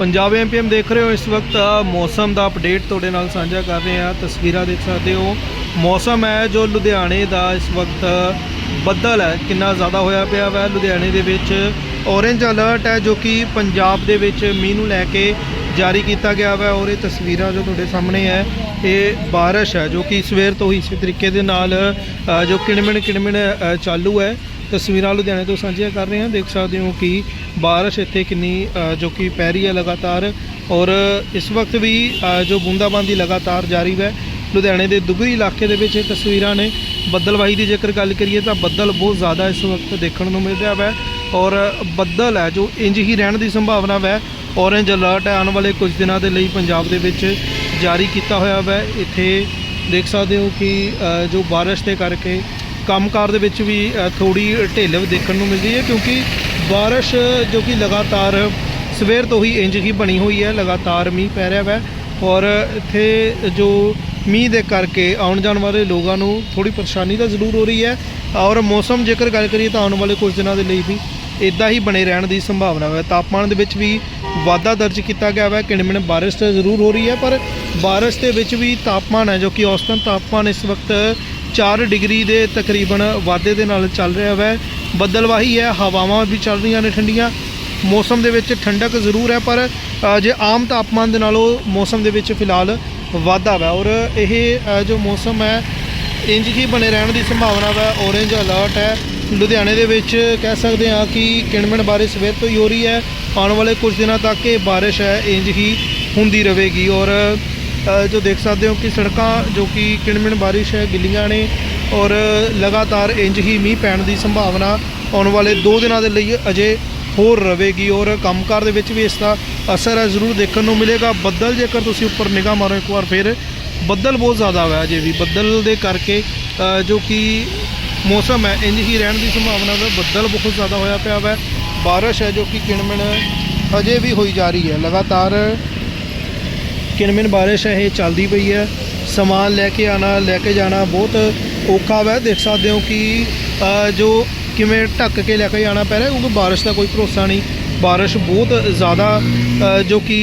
ਪੰਜਾਬ ਐਮਪੀਐਮ ਦੇਖ ਰਹੇ ਹੋ ਇਸ ਵਕਤ ਮੌਸਮ ਦਾ ਅਪਡੇਟ ਤੁਹਾਡੇ ਨਾਲ ਸਾਂਝਾ ਕਰ ਰਹੇ ਹਾਂ। ਤਸਵੀਰਾਂ ਦੇਖ ਸਕਦੇ ਹੋ। ਮੌਸਮ ਹੈ ਜੋ ਲੁਧਿਆਣੇ ਦਾ ਇਸ ਵਕਤ ਬੱਦਲ ਹੈ। ਕਿੰਨਾ ਜ਼ਿਆਦਾ ਹੋਇਆ ਪਿਆ ਵਾ ਲੁਧਿਆਣੇ ਦੇ ਵਿੱਚ। ਔਰੇਂਜ ਅਲਰਟ ਹੈ ਜੋ ਕਿ ਪੰਜਾਬ ਦੇ ਵਿੱਚ ਮੀਂਹ ਨੂੰ ਲੈ ਕੇ ਜਾਰੀ ਕੀਤਾ ਗਿਆ ਵਾ ਔਰ ਇਹ ਤਸਵੀਰਾਂ ਜੋ ਤੁਹਾਡੇ ਸਾਹਮਣੇ ਹੈ, ਇਹ ਬਾਰਿਸ਼ ਹੈ ਜੋ ਕਿ ਸਵੇਰ ਤੋਂ ਹੀ ਇਸੇ ਤਰੀਕੇ ਦੇ ਨਾਲ ਜੋ ਕਿਣਮਿਣ ਕਿਣਮਿਣ ਚਾਲੂ ਹੈ। ਤਸਵੀਰਾਂ ਲੁਧਿਆਣੇ ਤੋਂ ਸਾਂਝੀਆਂ ਕਰ ਰਹੇ ਹਾਂ। ਦੇਖ ਸਕਦੇ ਹੋ ਕਿ ਬਾਰਿਸ਼ ਇੱਥੇ ਕਿੰਨੀ ਜੋ ਕਿ ਪੈ ਰਹੀ ਹੈ ਲਗਾਤਾਰ ਔਰ ਇਸ ਵਕਤ ਵੀ ਜੋ ਬੂੰਦਾਬਾਂਦੀ ਲਗਾਤਾਰ ਜਾਰੀ ਹੈ। ਲੁਧਿਆਣੇ ਦੇ ਦੁਗਰੀ ਇਲਾਕੇ ਦੇ ਵਿੱਚ ਇਹ ਤਸਵੀਰਾਂ ਨੇ ਬੱਦਲਵਾਹੀ ਦੀ ਜੇਕਰ ਗੱਲ ਕਰੀਏ ਤਾਂ ਬੱਦਲ ਬਹੁਤ ਜ਼ਿਆਦਾ ਇਸ ਵਕਤ ਦੇਖਣ ਨੂੰ ਮਿਲ ਰਿਹਾ ਹੈ ਔਰ ਬੱਦਲ ਹੈ ਜੋ ਇੰਜ ਹੀ ਰਹਿਣ ਦੀ ਸੰਭਾਵਨਾ ਹੈ ਔਰੇਂਜ ਅਲਰਟ ਹੈ, ਆਉਣ ਵਾਲੇ ਕੁਝ ਦਿਨਾਂ ਦੇ ਲਈ ਪੰਜਾਬ ਦੇ ਵਿੱਚ ਜਾਰੀ ਕੀਤਾ ਹੋਇਆ ਹੈ ਇੱਥੇ ਦੇਖ ਸਕਦੇ ਹੋ ਕਿ ਜੋ ਬਾਰਿਸ਼ ਦੇ ਕਰਕੇ ਕੰਮਕਾਰ ਦੇ ਵਿੱਚ ਵੀ ਥੋੜੀ ਢਿੱਲ ਦੇਖਣ ਨੂੰ ਮਿਲਦੀ ਹੈ ਕਿਉਂਕਿ ਬਾਰਿਸ਼ ਜੋ ਕਿ ਲਗਾਤਾਰ ਸਵੇਰ ਤੋਂ ਹੀ ਇੰਜ ਹੀ ਬਣੀ ਹੋਈ ਹੈ, ਲਗਾਤਾਰ ਮੀਂਹ ਪੈ ਰਿਹਾ ਹੈ ਔਰ ਇੱਥੇ ਜੋ ਮੀਂਹ ਦੇ ਕਰਕੇ ਆਉਣ ਜਾਣ ਵਾਲੇ ਲੋਕਾਂ ਨੂੰ ਥੋੜੀ ਪਰੇਸ਼ਾਨੀ ਤਾਂ ਜ਼ਰੂਰ ਹੋ ਰਹੀ ਹੈ ਔਰ ਮੌਸਮ ਜੇਕਰ ਗੱਲ ਕਰੀਏ ਤਾਂ ਆਉਣ ਵਾਲੇ ਕੁਝ ਦਿਨਾਂ ਦੇ ਲਈ ਵੀ ਇਦਾਂ ਹੀ ਬਣੇ ਰਹਿਣ ਦੀ ਸੰਭਾਵਨਾ ਹੈ ਤਾਪਮਾਨ ਦੇ ਵਿੱਚ ਵੀ ਵਾਧਾ ਦਰਜ ਕੀਤਾ ਗਿਆ ਹੈ ਕਿਣਮਿਣ ਬਾਰਿਸ਼ ਤਾਂ ਜ਼ਰੂਰ ਹੋ ਰਹੀ ਹੈ, ਪਰ ਬਾਰਿਸ਼ ਦੇ ਵਿੱਚ ਵੀ ਤਾਪਮਾਨ ਹੈ ਜੋ ਕਿ ਔਸਤਨ ਤਾਪਮਾਨ ਇਸ ਵਕਤ 4 ਡਿਗਰੀ ਦੇ ਤਕਰੀਬਨ ਵਾਧੇ ਦੇ ਨਾਲ ਚੱਲ ਰਿਹਾ ਹੈ ਬੱਦਲਵਾਹੀ ਹੈ, ਹਵਾਵਾਂ ਵੀ ਚੱਲ ਰਹੀਆਂ ਨੇ ਠੰਡੀਆਂ। ਮੌਸਮ ਦੇ ਵਿੱਚ ਠੰਡਕ ਜ਼ਰੂਰ ਹੈ, ਪਰ ਜੇ ਆਮ ਤਾਪਮਾਨ ਦੇ ਨਾਲੋਂ ਮੌਸਮ ਦੇ ਵਿੱਚ ਫਿਲਹਾਲ ਵਾਧਾ ਹੈ ਔਰ ਇਹ ਜੋ ਮੌਸਮ ਹੈ ਇੰਜ ਹੀ ਬਣੇ ਰਹਿਣ ਦੀ ਸੰਭਾਵਨਾ ਹੈ ਔਰੇਂਜ ਅਲਰਟ ਹੈ। ਲੁਧਿਆਣੇ ਦੇ ਵਿੱਚ ਕਹਿ ਸਕਦੇ ਹਾਂ ਕਿ ਕਿਣਮਿਣ ਬਾਰਿਸ਼ ਸਵੇਰ ਤੋਂ ਹੀ ਹੋ ਰਹੀ ਹੈ। ਆਉਣ ਵਾਲੇ ਕੁਝ ਦਿਨਾਂ ਤੱਕ ਇਹ ਬਾਰਿਸ਼ ਹੈ ਇੰਜ ਹੀ ਹੁੰਦੀ ਰਹੇਗੀ। ਔਰ ਜੋ ਦੇਖ ਸਕਦੇ ਹੋ ਕਿ ਸੜਕਾਂ ਜੋ ਕਿ ਕਿਣਮਿਣ ਬਾਰਿਸ਼ ਹੈ, ਗਿੱਲੀਆਂ ਨੇ ਔਰ ਲਗਾਤਾਰ ਇੰਜ ਹੀ ਮੀਂਹ ਪੈਣ ਦੀ ਸੰਭਾਵਨਾ ਆਉਣ ਵਾਲੇ 2 ਦਿਨਾਂ ਦੇ ਲਈ ਅਜੇ ਹੋਰ ਰਹੇਗੀ ਔਰ ਕੰਮਕਾਰ ਦੇ ਵਿੱਚ ਵੀ ਇਸ ਦਾ ਅਸਰ ਹੈ, ਜ਼ਰੂਰ ਦੇਖਣ ਨੂੰ ਮਿਲੇਗਾ। ਬੱਦਲ ਜੇਕਰ ਤੁਸੀਂ ਉੱਪਰ ਨਿਗਾਹ ਮਾਰੋ ਇੱਕ ਵਾਰ ਫਿਰ, ਬੱਦਲ ਬਹੁਤ ਜ਼ਿਆਦਾ ਹੋਇਆ ਅਜੇ ਵੀ। ਬੱਦਲ ਦੇ ਕਰਕੇ ਜੋ ਕਿ ਮੌਸਮ ਹੈ ਇੰਜ ਹੀ ਰਹਿਣ ਦੀ ਸੰਭਾਵਨਾ ਹੈ। ਬੱਦਲ ਬਹੁਤ ਜ਼ਿਆਦਾ ਹੋਇਆ ਪਿਆ ਹੈ ਬਾਰਿਸ਼ ਹੈ ਜੋ ਕਿ ਕਿਣਮਿਣ ਅਜੇ ਵੀ ਹੋਈ ਜਾ ਰਹੀ ਹੈ। ਲਗਾਤਾਰ ਕਿਣਮਿਣ ਬਾਰਿਸ਼ ਹੈ ਇਹ ਚੱਲਦੀ ਪਈ ਹੈ। ਸਮਾਨ ਲੈ ਕੇ ਆਣਾ, ਲੈ ਕੇ ਜਾਣਾ ਬਹੁਤ ਔਖਾ ਹੈ ਦੇਖ ਸਕਦੇ ਹੋ ਕਿ ਜੋ ਕਿਵੇਂ ਢੱਕ ਕੇ ਲੈ ਕੇ ਜਾਣਾ ਪੈ ਰਿਹਾ, ਕਿਉਂਕਿ ਬਾਰਿਸ਼ ਦਾ ਕੋਈ ਭਰੋਸਾ ਨਹੀਂ। ਬਾਰਿਸ਼ ਬਹੁਤ ਜ਼ਿਆਦਾ ਜੋ ਕਿ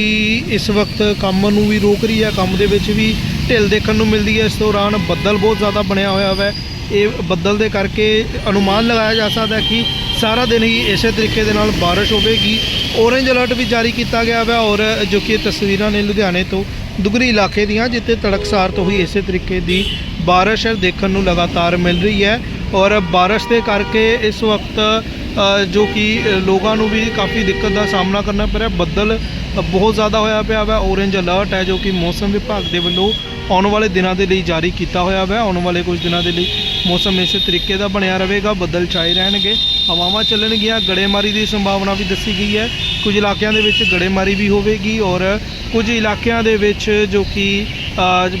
ਇਸ ਵਕਤ ਕੰਮ ਨੂੰ ਵੀ ਰੋਕ ਰਹੀ ਹੈ। ਕੰਮ ਦੇ ਵਿੱਚ ਵੀ ਢਿੱਲ ਦੇਖਣ ਨੂੰ ਮਿਲਦੀ ਹੈ। ਇਸ ਦੌਰਾਨ ਬੱਦਲ ਬਹੁਤ ਜ਼ਿਆਦਾ ਬਣਿਆ ਹੋਇਆ ਹੈ ਇਹ ਬੱਦਲ ਦੇ ਕਰਕੇ ਅਨੁਮਾਨ ਲਗਾਇਆ ਜਾ ਸਕਦਾ ਹੈ ਕਿ ਸਾਰਾ ਦਿਨ ਹੀ ਇਸੇ ਤਰੀਕੇ ਦੇ ਨਾਲ ਬਾਰਿਸ਼ ਹੋਵੇਗੀ। ਔਰੇਂਜ ਅਲਰਟ ਵੀ ਜਾਰੀ ਕੀਤਾ ਗਿਆ ਹੈ ਔਰ ਜੋ ਕਿ ਇਹ ਤਸਵੀਰਾਂ ਨੇ ਲੁਧਿਆਣੇ ਤੋਂ ਦੁਗਰੀ ਇਲਾਕੇ ਦੀਆਂ, ਜਿੱਥੇ ਤੜਕਸਾਰ ਤੋਂ ਹੀ ਇਸੇ ਤਰੀਕੇ ਦੀ ਬਾਰਿਸ਼ ਦੇਖਣ ਨੂੰ ਲਗਾਤਾਰ ਮਿਲ ਰਹੀ ਹੈ। ਔਰ ਬਾਰਿਸ਼ ਦੇ ਕਰਕੇ ਇਸ ਵਕਤ ਜੋ ਕਿ ਲੋਕਾਂ ਨੂੰ ਵੀ ਕਾਫੀ ਦਿੱਕਤ ਦਾ ਸਾਹਮਣਾ ਕਰਨਾ ਪੈ ਰਿਹਾ। ਬੱਦਲ ਬਹੁਤ ਜ਼ਿਆਦਾ ਹੋਇਆ ਪਿਆ ਹੈ ਔਰੇਂਜ ਅਲਰਟ ਹੈ ਜੋ ਕਿ ਮੌਸਮ ਵਿਭਾਗ ਦੇ ਵੱਲੋਂ ਆਉਣ ਵਾਲੇ ਦਿਨਾਂ ਦੇ ਲਈ ਜਾਰੀ ਕੀਤਾ ਹੋਇਆ ਹੈ ਆਉਣ ਵਾਲੇ ਕੁਝ ਦਿਨਾਂ ਦੇ ਲਈ ਮੌਸਮ ਇਸੇ ਤਰੀਕੇ ਦਾ ਬਣਿਆ ਰਹੇਗਾ। ਬੱਦਲ ਛਾਏ ਰਹਿਣਗੇ। ਹਵਾਵਾਂ ਚੱਲਣਗੀਆਂ। ਗੜੇਮਾਰੀ ਦੀ ਸੰਭਾਵਨਾ ਵੀ ਦੱਸੀ ਗਈ ਹੈ। ਕੁਝ ਇਲਾਕਿਆਂ ਦੇ ਵਿੱਚ ਗੜੇਮਾਰੀ ਵੀ ਹੋਵੇਗੀ ਔਰ ਕੁਝ ਇਲਾਕਿਆਂ ਦੇ ਵਿੱਚ ਜੋ ਕਿ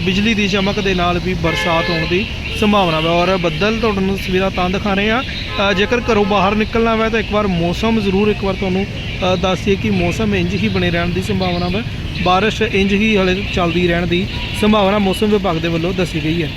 ਬਿਜਲੀ ਦੀ ਚਮਕ ਦੇ ਨਾਲ ਵੀ ਬਰਸਾਤ ਹੋਣ ਦੀ ਸੰਭਾਵਨਾ ਹੈ ਔਰ ਬੱਦਲ ਤੁਹਾਨੂੰ ਤਸਵੀਰਾਂ ਤਾਂ ਦਿਖਾ ਰਹੇ ਆ ਜੇਕਰ ਘਰੋਂ ਬਾਹਰ ਨਿਕਲਣਾ ਹੋਵੇ ਤਾਂ ਇੱਕ ਵਾਰ ਮੌਸਮ ਜ਼ਰੂਰ ਇੱਕ ਵਾਰ ਤੁਹਾਨੂੰ ਅ, ਦੱਸੀਏ ਕਿ ਮੌਸਮ ਇੰਜ ਹੀ ਬਣੇ ਰਹਿਣ ਦੀ ਸੰਭਾਵਨਾ ਹੈ ਬਾਰਿਸ਼ ਇੰਜ ਹੀ ਹਲੇ ਚੱਲਦੀ ਰਹਿਣ ਦੀ ਸੰਭਾਵਨਾ ਮੌਸਮ ਵਿਭਾਗ ਦੇ ਵੱਲੋਂ ਦੱਸੀ ਗਈ ਹੈ।